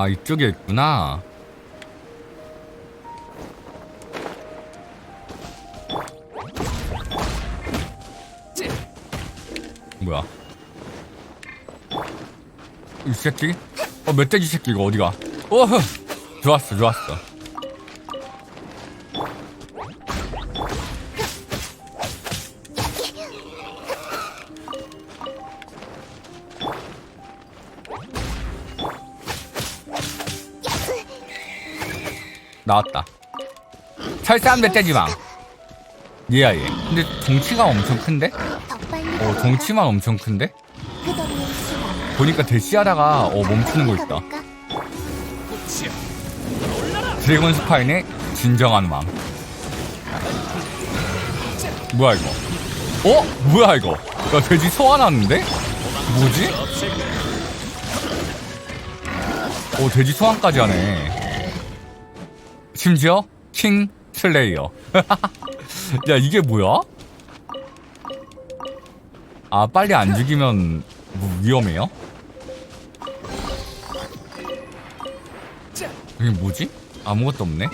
아 이쪽에 있구나. 뭐야? 이 새끼? 어 멧돼지 새끼 이거 어디가? 오 좋았어 좋았어 나왔다 철사한 멧돼지망 얘야 얘 근데 덩치가 엄청 큰데? 어? 덩치만 엄청 큰데? 보니까 대시하다가 어 멈추는 거 있다? 드래곤 스파인의 진정한 왕 뭐야 이거 어? 뭐야 이거 야 돼지 소환하는데? 뭐지? 오 돼지 소환까지 하네 심지어 킹 슬레이어 야 이게 뭐야? 아 빨리 안 죽이면 뭐 위험해요? 이게 뭐지? 아무것도 없네